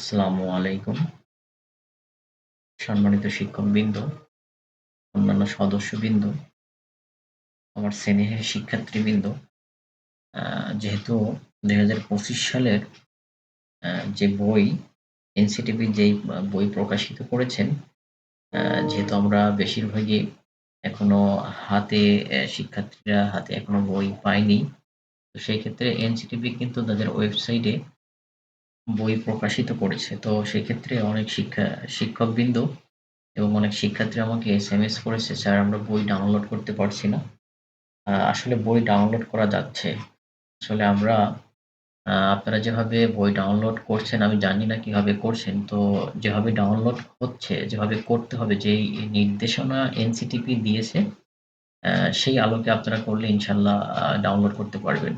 আসসালামু আলাইকুম সম্মানিত শিক্ষকবৃন্দ, অন্যান্য সদস্যবৃন্দ, আমার স্নেহের শিক্ষার্থীবৃন্দ, যেহেতু ২০২৫ সালের আ যে বই এনসিটিভি যেই বই প্রকাশিত করেছেন, যেহেতু আমরা বেশিরভাগই এখনও হাতে শিক্ষার্থীরা হাতে এখনও বই পায়নি। তো সেই ক্ষেত্রে এনসিটিভি কিন্তু তাদের ওয়েবসাইটে বই প্রকাশিত করেছে। তো সেক্ষেত্রে অনেক শিক্ষা শিক্ষকবৃন্দ এবং অনেক শিক্ষার্থী আমাকে এসএমএস করেছে, "স্যার আমরা বই ডাউনলোড করতে পারছি না।" আসলে বই ডাউনলোড করা যাচ্ছে। আসলে আমরা আপনারা যেভাবে বই ডাউনলোড করছেন আমি জানি না কীভাবে করছেন। তো যেভাবে ডাউনলোড হচ্ছে, যেভাবে করতে হবে যেই নির্দেশনা এনসিটিপি দিয়েছে, সেই আলোকে আপনারা করলে ইনশাআল্লাহ আ ডাউনলোড করতে পারবেন।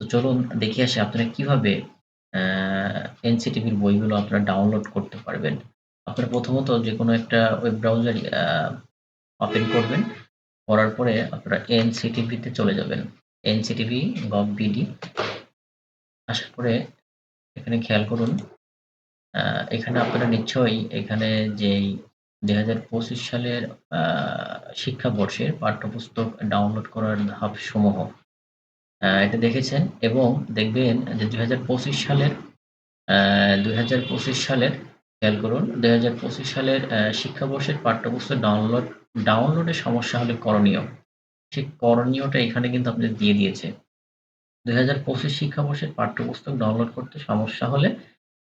তো চলুন দেখে আসি আপনারা কীভাবে এনসিটিভির বইগুলো আপনারা ডাউনলোড করতে পারবেন। আপনারা প্রথমত যেকোনো একটা ওয়েব ব্রাউজার ওপেন করবেন। করার পরে আপনারা এনসিটিভিতে চলে যাবেন। এনসিটিভি গভ বিডি আসার পরে এখানে খেয়াল করুন। এখানে আপনারা নিশ্চয়ই এখানে যেই ২০২৫ সালের আ শিক্ষাবর্ষের পাঠ্যপুস্তক ডাউনলোড করার ধাপসমূহ আ এটা দেখেছেন এবং দেখবেন যে ২০২৫ সালের ২০২৫ সালের, খেয়াল করুন ২০২৫ সালের শিক্ষাবর্ষের পাঠ্যপুস্তক ডাউনলোড ডাউনলোডের সমস্যা হলে করণীয়। সেই করণীয়টা এখানে কিন্তু আপনাদের দিয়ে দিয়েছে। ২০২৫ শিক্ষাবর্ষের পাঠ্যপুস্তক ডাউনলোড করতে সমস্যা হলে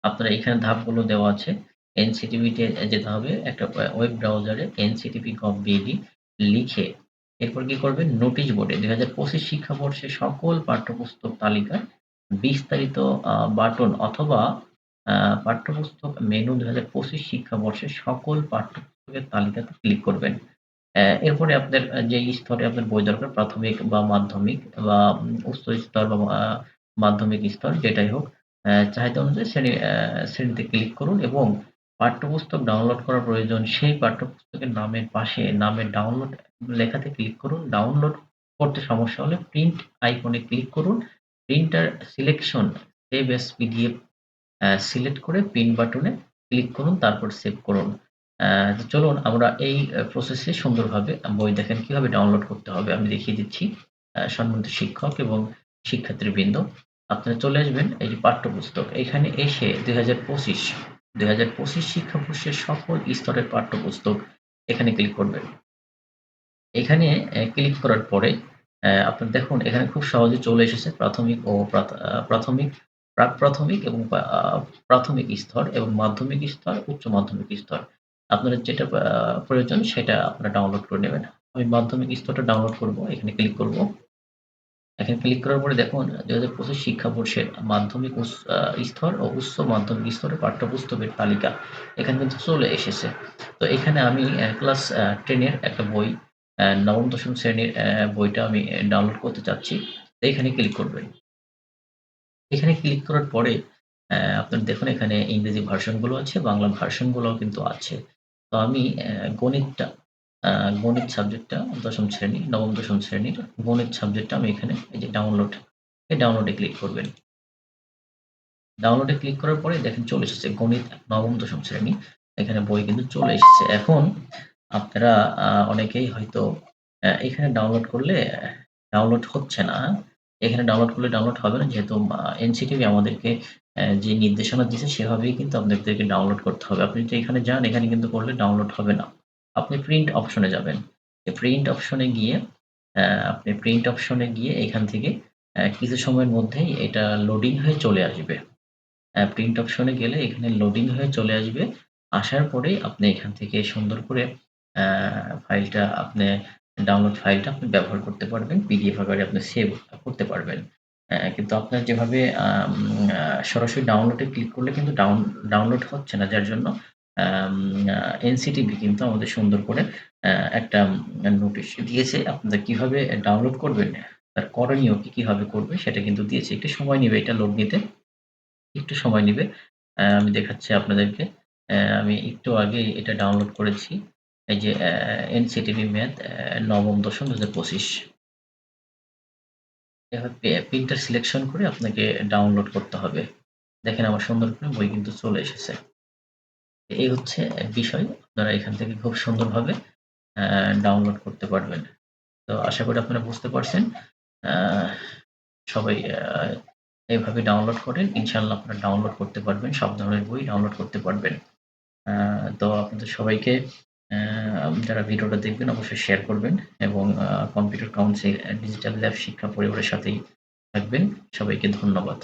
আপনারা এখানে ধাপগুলো দেওয়া আছে। এনসিটিভিতে যেতে হবে। একটা ওয়েব ব্রাউজারে এনসিটিভি.গভ.বিডি লিখে এরপর কি করবেন নোটিশ বোর্ডে দুই হাজার পঁচিশ শিক্ষাবর্ষে সকল পাঠ্যপুস্তক তালিকায় বিস্তারিত বাটন অথবা পাঠ্যপুস্তক মেনু দুই হাজার পঁচিশ শিক্ষাবর্ষে সকল পাঠ্যপুস্তকের তালিকাতে ক্লিক করবেন। এরপরে আপনার যেই স্তরে আপনার বই দরকার প্রাথমিক বা মাধ্যমিক বা উচ্চ স্তর বা মাধ্যমিক স্তর যেটাই হোক, চাহিদা অনুযায়ী শ্রেণি শ্রেণীতে ক্লিক করুন এবং পাঠ্যপুস্তক ডাউনলোড করা প্রয়োজন, সেই পাঠ্যপুস্তকের নামের পাশে, নামের ডাউনলোড লেখাতে ক্লিক করুন। ডাউনলোড করতে সমস্যা হলে প্রিন্ট আইকনে ক্লিক করুন। Printer selection save as PDF select করে প্রিন্ট বাটনে ক্লিক করুন, তারপর সেভ করুন। চলুন আমরা এই প্রসেসে সুন্দরভাবে বই দেখেন কীভাবে ডাউনলোড করতে হবে আমি দেখিয়ে দিচ্ছি। সম্মানিত শিক্ষক এবং শিক্ষার্থীবৃন্দ আপনারা চলে আসবেন এই যে পাঠ্যপুস্তক। এখানে এসে ২০২৫ ২০২৫ শিক্ষাবর্ষের সকল স্তরের পাঠ্যপুস্তক এখানে ক্লিক করবেন। এখানে ক্লিক করার পরে আপনারা দেখুন এখানে খুব সহজে চলে এসেছে প্রাথমিক ও প্রাথ প্রাথমিক, প্রাক-প্রাথমিক এবং আ প্রাথমিক স্তর এবং মাধ্যমিক স্তর, উচ্চ মাধ্যমিক স্তর। আপনাদের যেটা প্রয়োজন সেটা আপনারা ডাউনলোড করে নেবেন। আমি মাধ্যমিক স্তরটা ডাউনলোড করব। এখানে ক্লিক করব। এখানে ক্লিক করার পরে দেখুন ২০২৫ শিক্ষাবর্ষের মাধ্যমিক উস আ স্তর ও উচ্চ মাধ্যমিক স্তরের পাঠ্যপুস্তকের তালিকা এখানে কিন্তু চলে এসেছে। তো এখানে আমি ক্লাস টেনের একটা বই নবম দশম শ্রেণির বইটা আমি ডাউনলোড করতে চাচ্ছি। এখানে ক্লিক করবেন। এখানে ক্লিক করার পরে আপনারা দেখুন এখানে ইংরেজি ভার্সনগুলো আছে, বাংলা ভার্সন গুলোও কিন্তু আছে। তো আমি গণিতটা গণিত সাবজেক্টটা দশম শ্রেণি, নবম দশম শ্রেণির গণিত সাবজেক্টটা আমি এখানে এই যে ডাউনলোড, এই ডাউনলোডে ক্লিক করবেন। ডাউনলোডে ক্লিক করার পরে দেখেন চলে এসেছে গণিত নবম দশম শ্রেণি। এখানে বই কিন্তু চলে এসেছে। এখন আপনারা অনেকেই হয়তো এখানে ডাউনলোড করলে ডাউনলোড হচ্ছে না। এখানে ডাউনলোড করলে ডাউনলোড হবে না যেহেতু এনসিটিভি আমাদেরকে যে নির্দেশনা দিয়েছে সেভাবেই কিন্তু আপনাদেরকে ডাউনলোড করতে হবে। আপনি যদি এখানে যান এখানে কিন্তু করলে ডাউনলোড হবে না। আপনি প্রিন্ট অপশনে যাবেন। প্রিন্ট অপশনে গিয়ে আপনি প্রিন্ট অপশনে গিয়ে এখান থেকে কিছু সময়ের মধ্যেই এটা লোডিং হয়ে চলে আসবে। প্রিন্ট অপশনে গেলে এখানে লোডিং হয়ে চলে আসবে। আসার পরেই আপনি এখান থেকে সুন্দর করে ফাইলটা আপনি ডাউনলোড ফাইলটা আপনি ব্যবহার করতে পারবেন। পিডিএফ আকারে আপনি সেভ করতে পারবেন। কিন্তু আপনার যেভাবে সরাসরি ডাউনলোডে ক্লিক করলে কিন্তু ডাউন ডাউনলোড হচ্ছে না। যার জন্য এনসিটিভি কিন্তু আমাদের সুন্দর করে একটা নোটিশ দিয়েছে। আপনারা কীভাবে ডাউনলোড করবেন, তার করণীয় কি, কীভাবে করবে সেটা কিন্তু দিয়েছে। একটু সময় নিবে এটা লোড নিতে। একটু সময় নিবে। আমি দেখাচ্ছি আপনাদেরকে। আমি একটু আগেই এটা ডাউনলোড করেছি। এই যে এনসিটিভি ম্যাথ নবম দশম ২০২৫ এভাবে প্রিন্টার সিলেকশন করে আপনাকে ডাউনলোড করতে হবে। দেখেন আমার সুন্দর করে বই কিন্তু চলে এসেছে। এই হচ্ছে এক বিষয়। আপনারা এখান থেকে খুব সুন্দরভাবে ডাউনলোড করতে পারবেন। তো আশা করি আপনারা বুঝতে পারছেন। সবাই আ এভাবে ডাউনলোড করেন। ইনশাল্লাহ আপনারা ডাউনলোড করতে পারবেন। সব ধরনের বই ডাউনলোড করতে পারবেন। তো আপনাদের সবাইকে যারা ভিডিওটা দেখবেন অবশ্যই শেয়ার করবেন এবং কম্পিউটার কাউন্সিল ডিজিটাল ল্যাব শিক্ষা পরিবারের সাথেই থাকবেন। সবাইকে ধন্যবাদ।